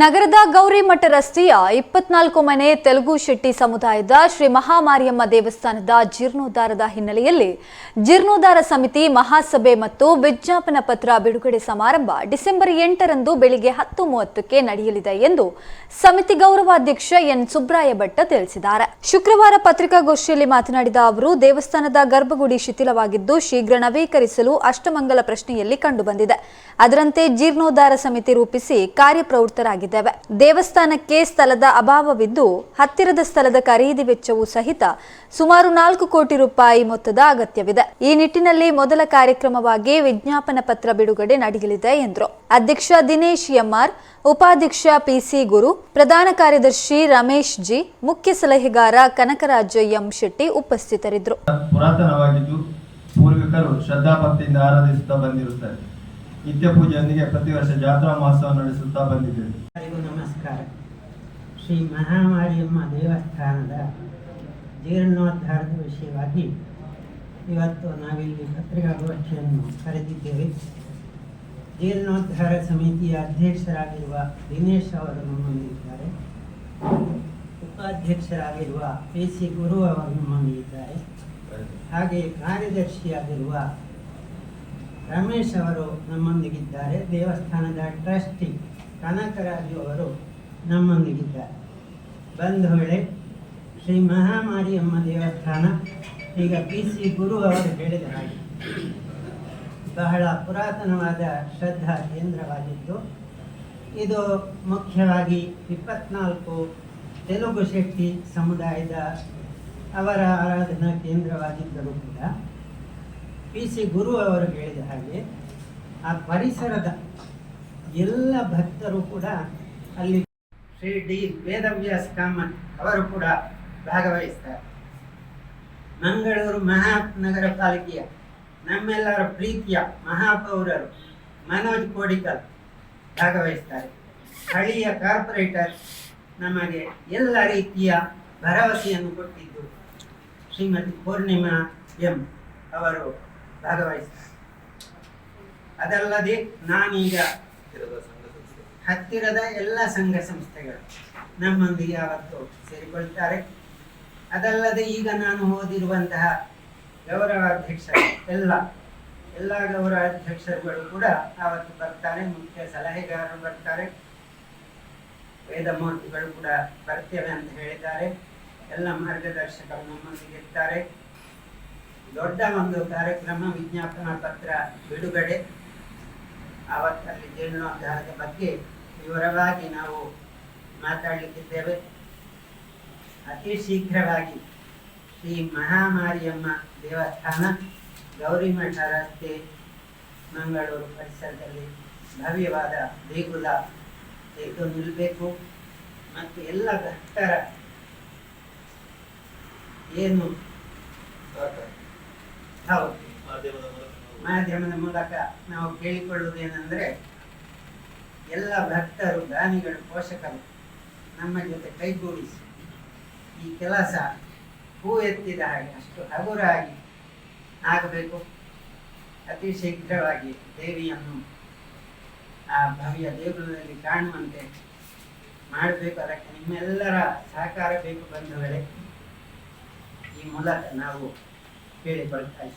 ನಗರದ ಗೌರಿಮಠ ರಸ್ತೆಯ ಇಪ್ಪತ್ನಾಲ್ಕು ಮನೆ ತೆಲುಗು ಶೆಟ್ಟಿ ಸಮುದಾಯದ ಶ್ರೀ ಮಹಾಮಾರಿಯಮ್ಮ ದೇವಸ್ಥಾನದ ಜೀರ್ಣೋದ್ಧಾರದ ಹಿನ್ನೆಲೆಯಲ್ಲಿ ಜೀರ್ಣೋದ್ಧಾರ ಸಮಿತಿ, ಮಹಾಸಭೆ ಮತ್ತು ವಿಜ್ಞಾಪನ ಪತ್ರ ಬಿಡುಗಡೆ ಸಮಾರಂಭ ಡಿಸೆಂಬರ್ ಎಂಟರಂದು ಬೆಳಿಗ್ಗೆ ಹತ್ತು ಮೂವತ್ತಕ್ಕೆ ನಡೆಯಲಿದೆ ಎಂದು ಸಮಿತಿ ಗೌರವಾಧ್ಯಕ್ಷ ಎನ್. ಸುಬ್ರಾಯ ಭಟ್ಟ ತಿಳಿಸಿದ್ದಾರೆ. ಶುಕ್ರವಾರ ಪತ್ರಿಕಾಗೋಷ್ಠಿಯಲ್ಲಿ ಮಾತನಾಡಿದ ಅವರು, ದೇವಸ್ಥಾನದ ಗರ್ಭಗುಡಿ ಶಿಥಿಲವಾಗಿದ್ದು ಶೀಘ್ರ ನವೀಕರಿಸಲು ಅಷ್ಟಮಂಗಲ ಪ್ರಶ್ನೆಯಲ್ಲಿ ಕಂಡುಬಂದಿದೆ. ಅದರಂತೆ ಜೀರ್ಣೋದ್ಧಾರ ಸಮಿತಿ ರೂಪಿಸಿ ದೇವಸ್ಥಾನಕ್ಕೆ ಸ್ಥಳದ ಅಭಾವವಿದ್ದು ಹತ್ತಿರದ ಸ್ಥಳದ ಖರೀದಿ ವೆಚ್ಚವು ಸಹಿತ ಸುಮಾರು ನಾಲ್ಕು ಕೋಟಿ ರೂಪಾಯಿ ಮೊತ್ತದ ಅಗತ್ಯವಿದೆ. ಈ ನಿಟ್ಟಿನಲ್ಲಿ ಮೊದಲ ಕಾರ್ಯಕ್ರಮವಾಗಿ ವಿಜ್ಞಾಪನ ಪತ್ರ ಬಿಡುಗಡೆ ನಡೆಯಲಿದೆ ಎಂದರು. ಅಧ್ಯಕ್ಷ ದಿನೇಶ್ ಎಂಆರ್, ಉಪಾಧ್ಯಕ್ಷ ಪಿಸಿ ಗುರು, ಪ್ರಧಾನ ಕಾರ್ಯದರ್ಶಿ ರಮೇಶ್ ಜಿ, ಮುಖ್ಯ ಸಲಹೆಗಾರ ಕನಕರಾಜ ಎಂ ಶೆಟ್ಟಿ ಉಪಸ್ಥಿತರಿದ್ದರು. ಪುರಾತನವಾಗಿದ್ದು ಪೂರ್ವಿಕರು ಶ್ರದ್ಧಾಭಕ್ತಿಯಿಂದ ಆರಾಧಿಸುತ್ತಾ ಬಂದಿರುತ್ತಾರೆ. ನಿತ್ಯ ಪೂಜೆಯೊಂದಿಗೆ ಪ್ರತಿ ವರ್ಷ ಜಾತ್ರಾ ಮಹೋತ್ಸವ ನಡೆಸುತ್ತಾ ಬಂದಿದ್ದೇವೆ. ಎಲ್ಲರಿಗೂ ನಮಸ್ಕಾರ. ಶ್ರೀ ಮಹಾಮಾರಿಯಮ್ಮ ದೇವಸ್ಥಾನದ ಜೀರ್ಣೋದ್ಧಾರದ ವಿಷಯವಾಗಿ ಇವತ್ತು ನಾವಿಲ್ಲಿ ಪತ್ರಿಕಾಗೋಷ್ಠಿಯನ್ನು ಕರೆದಿದ್ದೇವೆ. ಜೀರ್ಣೋದ್ಧಾರ ಸಮಿತಿಯ ಅಧ್ಯಕ್ಷರಾಗಿರುವ ದಿನೇಶ್ ಅವರು ನಮ್ಮಲ್ಲಿದ್ದಾರೆ ಉಪಾಧ್ಯಕ್ಷರಾಗಿರುವ ಪಿ ಸಿ ಗುರು ಅವರು ನಮ್ಮಲ್ಲಿದ್ದಾರೆ ಹಾಗೆ ಕಾರ್ಯದರ್ಶಿಯಾಗಿರುವ ರಮೇಶ್ ಅವರು ನಮ್ಮೊಂದಿಗಿದ್ದಾರೆ. ದೇವಸ್ಥಾನದ ಟ್ರಸ್ಟಿ ಕನಕರಾಜು ಅವರು ನಮ್ಮೊಂದಿಗಿದ್ದಾರೆ. ಬಂಧುಗಳೇ ಶ್ರೀ ಮಹಾಮಾರಿಯಮ್ಮ ದೇವಸ್ಥಾನ, ಈಗ ಪಿ ಸಿ ಗುರು ಅವರು ಹೇಳಿದ ಹಾಗೆ. ಬಹಳ ಪುರಾತನವಾದ ಶ್ರದ್ಧಾ ಕೇಂದ್ರವಾಗಿದ್ದು, ಇದು ಮುಖ್ಯವಾಗಿ ಇಪ್ಪತ್ನಾಲ್ಕು ತೆಲುಗು ಶೆಟ್ಟಿ ಸಮುದಾಯದ ಅವರ ಆರಾಧನಾ ಕೇಂದ್ರವಾಗಿದ್ದರೂ ಕೂಡ ಪಿ ಸಿ ಗುರು ಅವರು ಹೇಳಿದ ಹಾಗೆ ಆ ಪರಿಸರದ ಎಲ್ಲ ಭಕ್ತರು ಕೂಡ ಅಲ್ಲಿ ಶ್ರೀ ಡಿ ವೇದವ್ಯಾಸ್ ಕಾಮನ್ ಅವರು ಕೂಡ ಭಾಗವಹಿಸ್ತಾರೆ. ಮಂಗಳೂರು ಮಹಾನಗರ ಪಾಲಿಕೆಯ ನಮ್ಮೆಲ್ಲರ ಪ್ರೀತಿಯ ಮಹಾಪೌರರು ಮನೋಜ್ ಕೋಡಿಕಲ್ ಭಾಗವಹಿಸ್ತಾರೆ. ಸ್ಥಳೀಯ ಕಾರ್ಪೊರೇಟರ್ ನಮಗೆ ಎಲ್ಲ ರೀತಿಯ ಭರವಸೆಯನ್ನು ಕೊಟ್ಟಿದ್ದು ಶ್ರೀಮತಿ ಪೂರ್ಣಿಮಾ ಎಂ ಅವರು. ಭಾಗವಹಿಸ್ತಾರೆ ಅದಲ್ಲದೆ ನಾನೀಗ ಹತ್ತಿರದ ಎಲ್ಲ ಸಂಘ ಸಂಸ್ಥೆಗಳು ನಮ್ಮೊಂದಿಗೆ ಯಾವತ್ತು ಸೇರಿಕೊಳ್ತಾರೆ. ಅದಲ್ಲದೆ ಈಗ ನಾನು ಓದಿರುವಂತಹ ಗೌರವಾಧ್ಯಕ್ಷರು ಎಲ್ಲ ಎಲ್ಲ ಗೌರವಾಧ್ಯಕ್ಷರುಗಳು ಕೂಡ ಆವತ್ತು ಬರ್ತಾರೆ, ಮುಖ್ಯ ಸಲಹೆಗಾರರು ಬರ್ತಾರೆ. ವೇದಮೂರ್ತಿಗಳು ಕೂಡ ಬರ್ತೇವೆ ಅಂತ ಹೇಳಿದ್ದಾರೆ. ಎಲ್ಲ ಮಾರ್ಗದರ್ಶಕರು ನಮ್ಮೊಂದಿಗೆ ಇರ್ತಾರೆ. ದೊಡ್ಡ ಒಂದು ಕಾರ್ಯಕ್ರಮ, ವಿಜ್ಞಾಪನಾ ಪತ್ರ ಬಿಡುಗಡೆ. ಆವತ್ತಲ್ಲಿ ಜೀರ್ಣೋದ್ಧಾರದ ಬಗ್ಗೆ ವಿವರವಾಗಿ ನಾವು ಮಾತಾಡಲಿಕ್ಕಿದ್ದೇವೆ. ಅತಿ ಶೀಘ್ರವಾಗಿ ಶ್ರೀ ಮಹಾಮಾರಿಯಮ್ಮ ದೇವಸ್ಥಾನ ಗೌರಿಮಠ ರಸ್ತೆ ಮಂಗಳೂರು ಪರಿಸರದಲ್ಲಿ ಭವ್ಯವಾದ ದೇಗುಲ ಎದ್ದು ನಿಲ್ಲಬೇಕು ಮತ್ತು ಎಲ್ಲ ಭಕ್ತರ ಏನು ಹೌದು. ಮಾಧ್ಯಮದ ಮೂಲಕ ನಾವು ಕೇಳಿಕೊಳ್ಳುವುದೇನೆಂದರೆ ಎಲ್ಲ ಭಕ್ತರು ದಾನಿಗಳು ಪೋಷಕರು ನಮ್ಮ ಜೊತೆ ಕೈಗೂಡಿಸಿ ಈ ಕೆಲಸ ಹೂ ಎತ್ತಿದ ಹಾಗೆ ಅಷ್ಟು ಹಗುರಾಗಿ ಆಗಬೇಕು. ಅತಿ ಶೀಘ್ರವಾಗಿ ದೇವಿಯನ್ನು ಆ ಭವ್ಯ ದೇಗುಲದಲ್ಲಿ ಕಾಣುವಂತೆ ಮಾಡಬೇಕು. ಅದಕ್ಕೆ ನಿಮ್ಮೆಲ್ಲರ ಸಹಕಾರ ಬೇಕು ಬಂಧುಗಳೇ. ಈ ಮೂಲಕ ನಾವು ಕೇಳಿಕೊಳ್ತಾ ಇದ್ದೇವೆ.